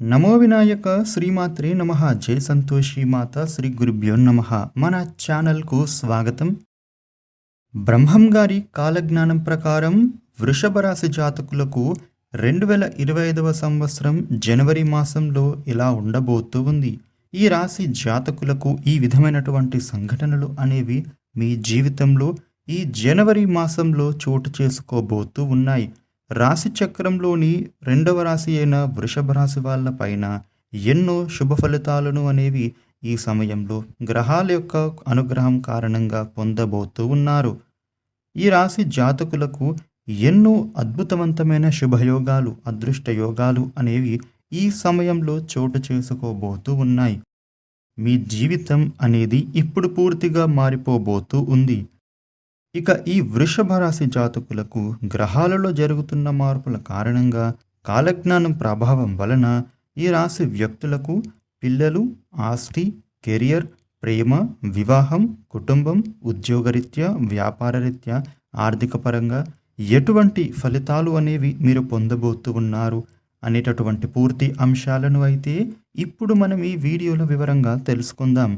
నమో వినాయక శ్రీమాత్రే నమ. జయ సంతోషి మాత శ్రీ గురుభ్యో నమ. మన ఛానల్కు స్వాగతం. బ్రహ్మం గారి కాలజ్ఞానం ప్రకారం వృషభ రాశి జాతకులకు రెండు వేల ఇరవై ఐదవ సంవత్సరం జనవరి మాసంలో ఇలా ఉండబోతూ ఉంది. ఈ రాశి జాతకులకు ఈ విధమైనటువంటి సంఘటనలు అనేవి మీ జీవితంలో ఈ జనవరి మాసంలో చోటు చేసుకోబోతూ ఉన్నాయి. రాశి చక్రంలోని రెండవ రాశి అయిన వృషభ రాశి వాళ్ళ పైన ఎన్నో శుభ ఫలితాలను అనేవి ఈ సమయంలో గ్రహాల యొక్క అనుగ్రహం కారణంగా పొందబోతూ ఉన్నారు. ఈ రాశి జాతకులకు ఎన్నో అద్భుతవంతమైన శుభయోగాలు అదృష్ట యోగాలు అనేవి ఈ సమయంలో చోటు చేసుకోబోతూ ఉన్నాయి. మీ జీవితం అనేది ఇప్పుడు పూర్తిగా మారిపోబోతూ ఉంది. ఇక ఈ వృషభ రాశి జాతకులకు గ్రహాలలో జరుగుతున్న మార్పుల కారణంగా కాలజ్ఞానం ప్రభావం వలన ఈ రాశి వ్యక్తులకు పిల్లలు ఆస్తి కెరియర్ ప్రేమ వివాహం కుటుంబం ఉద్యోగరీత్యా వ్యాపారరీత్యా ఆర్థిక పరంగా ఎటువంటి ఫలితాలు అనేవి మీరు పొందబోతు ఉన్నారు అనేటటువంటి పూర్తి అంశాలను అయితే ఇప్పుడు మనం ఈ వీడియోలో వివరంగా తెలుసుకుందాం.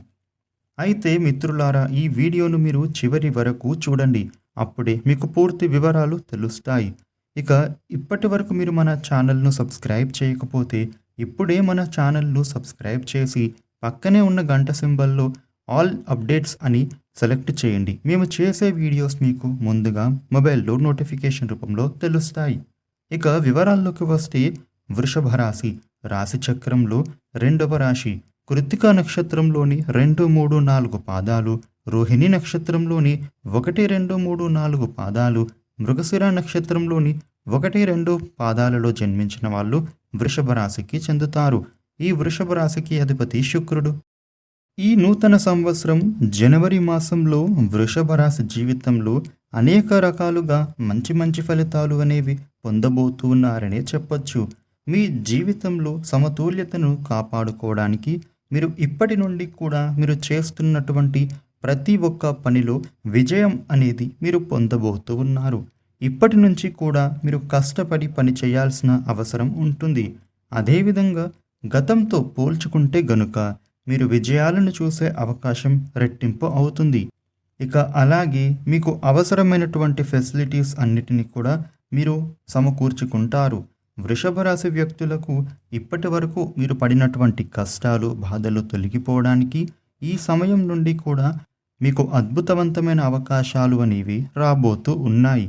అయితే మిత్రులారా ఈ వీడియోను మీరు చివరి వరకు చూడండి. అప్పుడే మీకు పూర్తి వివరాలు తెలుస్తాయి. ఇక ఇప్పటి వరకు మీరు మన ఛానల్ను సబ్స్క్రైబ్ చేయకపోతే ఇప్పుడే మన ఛానల్ను సబ్స్క్రైబ్ చేసి పక్కనే ఉన్న గంట సింబల్లో ఆల్ అప్డేట్స్ అని సెలెక్ట్ చేయండి. మేము చేసే వీడియోస్ మీకు ముందుగా మొబైల్లో నోటిఫికేషన్ రూపంలో తెలుస్తాయి. ఇక వివరాల్లోకి వస్తే వృషభ రాశి. రాశి చక్రంలో రెండవ రాశి. కృత్తికా నక్షత్రంలోని రెండు మూడు నాలుగు పాదాలు రోహిణి నక్షత్రంలోని ఒకటి రెండు మూడు నాలుగు పాదాలు మృగశిర నక్షత్రంలోని ఒకటి రెండు పాదాలలో జన్మించిన వాళ్ళు వృషభ రాశికి చెందుతారు. ఈ వృషభ రాశికి అధిపతి శుక్రుడు. ఈ నూతన సంవత్సరం జనవరి మాసంలో వృషభ రాశి జీవితంలో అనేక రకాలుగా మంచి మంచి ఫలితాలు అనేవి పొందబోతున్నారనే చెప్పొచ్చు. మీ జీవితంలో సమతుల్యతను కాపాడుకోవడానికి మీరు ఇప్పటి నుండి కూడా మీరు చేస్తున్నటువంటి ప్రతి ఒక్క పనిలో విజయం అనేది మీరు పొందబోతూ ఉన్నారు. ఇప్పటి నుంచి కూడా మీరు కష్టపడి పని చేయాల్సిన అవసరం ఉంటుంది. అదేవిధంగా గతంతో పోల్చుకుంటే గనుక మీరు విజయాలను చూసే అవకాశం రెట్టింపు అవుతుంది. ఇక అలాగే మీకు అవసరమైనటువంటి ఫెసిలిటీస్ అన్నిటినీ కూడా మీరు సమకూర్చుకుంటారు. వృషభ రాశి వ్యక్తులకు ఇప్పటి వరకు మీరు పడినటువంటి కష్టాలు బాధలు తొలగిపోవడానికి ఈ సమయం నుండి కూడా మీకు అద్భుతవంతమైన అవకాశాలు అనేవి రాబోతూ ఉన్నాయి.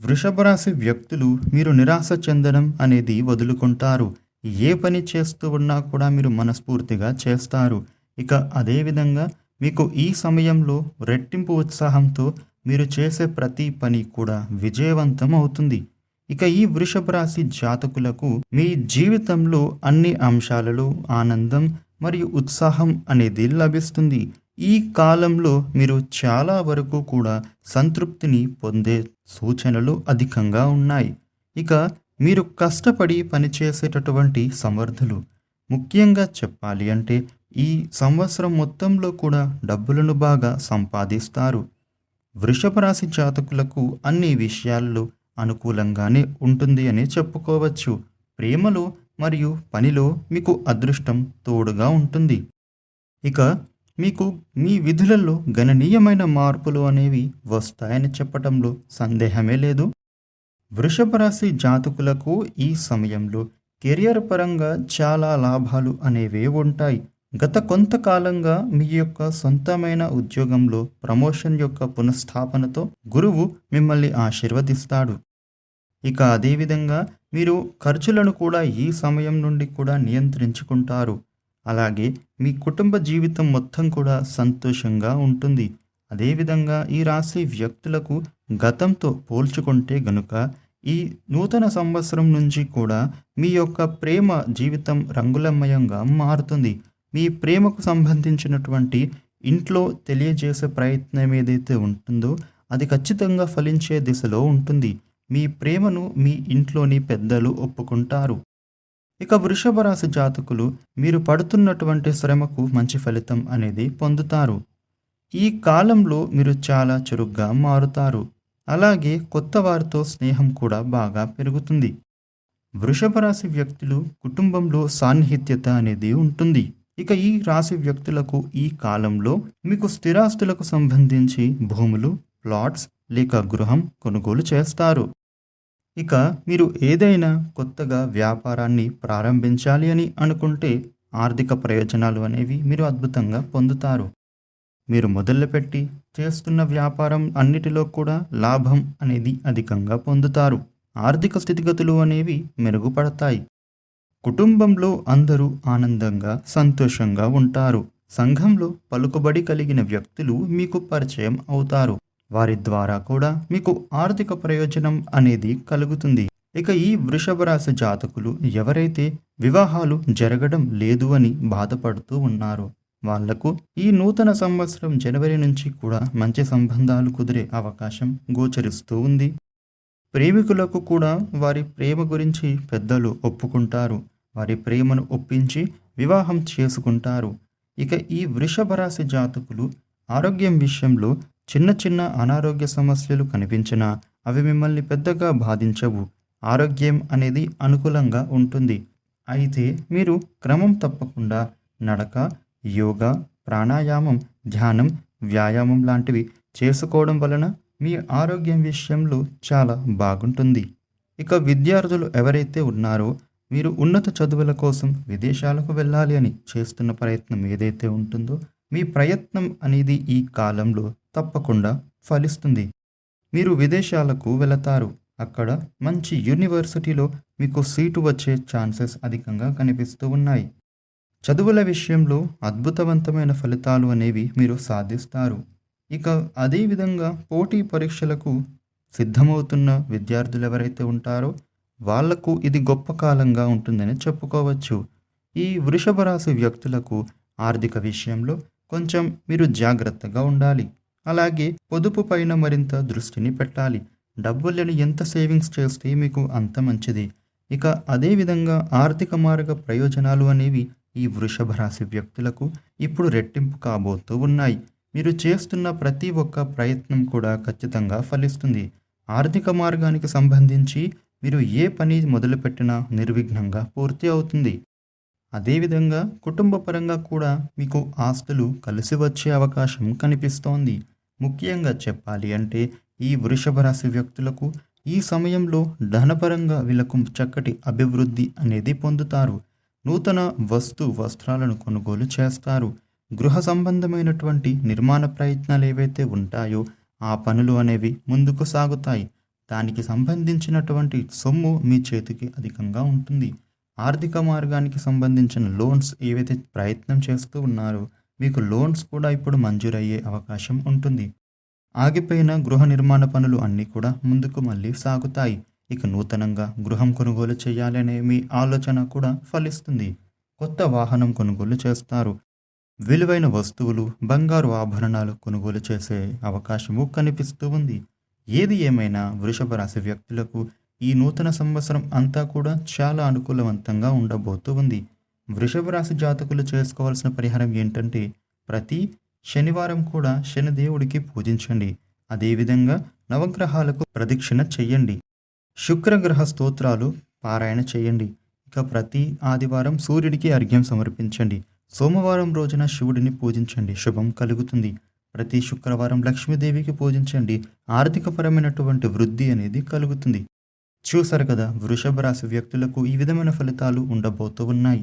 వృషభ రాశి వ్యక్తులు మీరు నిరాశ చెందడం అనేది వదులుకుంటారు. ఏ పని చేస్తూ ఉన్నా కూడా మీరు మనస్ఫూర్తిగా చేస్తారు. ఇక అదేవిధంగా మీకు ఈ సమయంలో రెట్టింపు ఉత్సాహంతో మీరు చేసే ప్రతి పని కూడా విజయవంతం అవుతుంది. ఇక ఈ వృషభ రాశి జాతకులకు మీ జీవితంలో అన్ని అంశాలలో ఆనందం మరియు ఉత్సాహం అనేది లభిస్తుంది. ఈ కాలంలో మీరు చాలా వరకు కూడా సంతృప్తిని పొందే సూచనలు అధికంగా ఉన్నాయి. ఇక మీరు కష్టపడి పనిచేసేటటువంటి సమర్థులు ముఖ్యంగా చెప్పాలి అంటే ఈ సంవత్సరం మొత్తంలో కూడా డబ్బులను బాగా సంపాదిస్తారు. వృషభ రాశి జాతకులకు అన్ని విషయాల్లో అనుకూలంగానే ఉంటుంది అని చెప్పుకోవచ్చు. ప్రేమలో మరియు పనిలో మీకు అదృష్టం తోడుగా ఉంటుంది. ఇక మీకు మీ విధులలో గణనీయమైన మార్పులు అనేవి వస్తాయని చెప్పటంలో సందేహమే లేదు. వృషభ రాశి జాతకులకు ఈ సమయంలో కెరియర్ పరంగా చాలా లాభాలు అనేవి ఉంటాయి. గత కొంతకాలంగా మీ యొక్క సొంతమైన ఉద్యోగంలో ప్రమోషన్ యొక్క పునఃస్థాపనతో గురువు మిమ్మల్ని ఆశీర్వదిస్తాడు. ఇక అదేవిధంగా మీరు ఖర్చులను కూడా ఈ సమయం నుండి కూడా నియంత్రించుకుంటారు. అలాగే మీ కుటుంబ జీవితం మొత్తం కూడా సంతోషంగా ఉంటుంది. అదేవిధంగా ఈ రాశి వ్యక్తులకు గతంతో పోల్చుకుంటే గనుక ఈ నూతన సంవత్సరం నుంచి కూడా మీ యొక్క ప్రేమ జీవితం రంగులమయంగా మారుతుంది. మీ ప్రేమకు సంబంధించినటువంటి ఇంట్లో తెలియజేసే ప్రయత్నం ఏదైతే ఉంటుందో అది ఖచ్చితంగా ఫలించే దిశలో ఉంటుంది. మీ ప్రేమను మీ ఇంట్లోని పెద్దలు ఒప్పుకుంటారు. ఇక వృషభ రాశి జాతకులు మీరు పడుతున్నటువంటి శ్రమకు మంచి ఫలితం అనేది పొందుతారు. ఈ కాలంలో మీరు చాలా చురుగ్గా మారుతారు. అలాగే కొత్త వారితో స్నేహం కూడా బాగా పెరుగుతుంది. వృషభ రాశి వ్యక్తులు కుటుంబంలో సాన్నిహిత్యత అనేది ఉంటుంది. ఇక ఈ రాశి వ్యక్తులకు ఈ కాలంలో మీకు స్థిరాస్తులకు సంబంధించి భూములు ప్లాట్స్ లేక గృహం కొనుగోలు చేస్తారు. ఇక మీరు ఏదైనా కొత్తగా వ్యాపారాన్ని ప్రారంభించాలి అని అనుకుంటే ఆర్థిక ప్రయోజనాలు అనేవి మీరు అద్భుతంగా పొందుతారు. మీరు మొదలుపెట్టి చేస్తున్న వ్యాపారం అన్నిటిలో కూడా లాభం అనేది అధికంగా పొందుతారు. ఆర్థిక స్థితిగతులు అనేవి మెరుగుపడతాయి. కుటుంబంలో అందరూ ఆనందంగా సంతోషంగా ఉంటారు. సంఘంలో పలుకుబడి కలిగిన వ్యక్తులు మీకు పరిచయం అవుతారు. వారి ద్వారా కూడా మీకు ఆర్థిక ప్రయోజనం అనేది కలుగుతుంది. ఇక ఈ వృషభ రాశి జాతకులు ఎవరైతే వివాహాలు జరగడం లేదు అని బాధపడుతూ ఉన్నారో వాళ్ళకు ఈ నూతన సంవత్సరం జనవరి నుంచి కూడా మంచి సంబంధాలు కుదిరే అవకాశం గోచరిస్తూ ఉంది. ప్రేమికులకు కూడా వారి ప్రేమ గురించి పెద్దలు ఒప్పుకుంటారు. వారి ప్రేమను ఒప్పించి వివాహం చేసుకుంటారు. ఇక ఈ వృషభ రాశి జాతకులు ఆరోగ్యం విషయంలో చిన్న చిన్న అనారోగ్య సమస్యలు కనిపించినా అవి మిమ్మల్ని పెద్దగా బాధించవు. ఆరోగ్యం అనేది అనుకూలంగా ఉంటుంది. అయితే మీరు క్రమం తప్పకుండా నడక యోగా ప్రాణాయామం ధ్యానం వ్యాయామం లాంటివి చేసుకోవడం వలన మీ ఆరోగ్యం విషయంలో చాలా బాగుంటుంది. ఇక విద్యార్థులు ఎవరైతే ఉన్నారో మీరు ఉన్నత చదువుల కోసం విదేశాలకు వెళ్ళాలి అని చేస్తున్న ప్రయత్నం ఏదైతే ఉంటుందో మీ ప్రయత్నం అనేది ఈ కాలంలో తప్పకుండా ఫలిస్తుంది. మీరు విదేశాలకు వెళతారు. అక్కడ మంచి యూనివర్సిటీలో మీకు సీటు వచ్చే ఛాన్సెస్ అధికంగా కనిపిస్తూ ఉన్నాయి. చదువుల విషయంలో అద్భుతవంతమైన ఫలితాలు అనేవి మీరు సాధిస్తారు. ఇక అదేవిధంగా పోటీ పరీక్షలకు సిద్ధమవుతున్న విద్యార్థులు ఎవరైతే ఉంటారో వాళ్ళకు ఇది గొప్ప కాలంగా ఉంటుందని చెప్పుకోవచ్చు. ఈ వృషభ రాశి వ్యక్తులకు ఆర్థిక విషయంలో కొంచెం మీరు జాగ్రత్తగా ఉండాలి. అలాగే పొదుపు పైన మరింత దృష్టిని పెట్టాలి. డబ్బులను ఎంత సేవింగ్స్ చేస్తే మీకు అంత మంచిది. ఇక అదేవిధంగా ఆర్థిక మార్గ ప్రయోజనాలు అనేవి ఈ వృషభ రాశి వ్యక్తులకు ఇప్పుడు రెట్టింపు కాబోతూ ఉన్నాయి. మీరు చేస్తున్న ప్రతి ఒక్క ప్రయత్నం కూడా ఖచ్చితంగా ఫలిస్తుంది. ఆర్థిక మార్గానికి సంబంధించి మీరు ఏ పని మొదలుపెట్టినా నిర్విఘ్నంగా పూర్తి అవుతుంది. అదేవిధంగా కుటుంబ పరంగా కూడా మీకు ఆస్తులు కలిసి వచ్చే అవకాశం కనిపిస్తోంది. ముఖ్యంగా చెప్పాలి అంటే ఈ వృషభ రాశి వ్యక్తులకు ఈ సమయంలో ధనపరంగా వీళ్ళకు చక్కటి అభివృద్ధి అనేది పొందుతారు. నూతన వస్తు వస్త్రాలను కొనుగోలు చేస్తారు. గృహ సంబంధమైనటువంటి నిర్మాణ ప్రయత్నాలు ఏవైతే ఉంటాయో ఆ పనులు అనేవి ముందుకు సాగుతాయి. దానికి సంబంధించినటువంటి సొమ్ము మీ చేతికి అధికంగా ఉంటుంది. ఆర్థిక మార్గానికి సంబంధించిన లోన్స్ ఏవైతే ప్రయత్నం చేస్తూ ఉన్నారో మీకు లోన్స్ కూడా ఇప్పుడు మంజూరయ్యే అవకాశం ఉంటుంది. ఆగిపోయిన గృహ నిర్మాణ పనులు అన్నీ కూడా ముందుకు మళ్ళీ సాగుతాయి. ఇక నూతనంగా గృహం కొనుగోలు చేయాలనే మీ ఆలోచన కూడా ఫలిస్తుంది. కొత్త వాహనం కొనుగోలు చేస్తారు. విలువైన వస్తువులు బంగారు ఆభరణాలు కొనుగోలు చేసే అవకాశము కనిపిస్తూ ఉంది. ఏది ఏమైనా వృషభ రాశి వ్యక్తులకు ఈ నూతన సంవత్సరం అంతా కూడా చాలా అనుకూలవంతంగా ఉండబోతూ ఉంది. వృషభ రాశి జాతకులు చేసుకోవాల్సిన పరిహారం ఏంటంటే ప్రతి శనివారం కూడా శనిదేవుడికి పూజించండి. అదేవిధంగా నవగ్రహాలకు ప్రదక్షిణ చెయ్యండి. శుక్రగ్రహ స్తోత్రాలు పారాయణ చేయండి ఇక ప్రతి ఆదివారం సూర్యుడికి అర్ఘ్యం సమర్పించండి. సోమవారం రోజున శివుడిని పూజించండి. శుభం కలుగుతుంది. ప్రతి శుక్రవారం లక్ష్మీదేవికి పూజించండి. ఆర్థికపరమైనటువంటి వృద్ధి అనేది కలుగుతుంది. చూసారు కదా వృషభ రాశి వ్యక్తులకు ఈ విధమైన ఫలితాలు ఉండబోతూ ఉన్నాయి.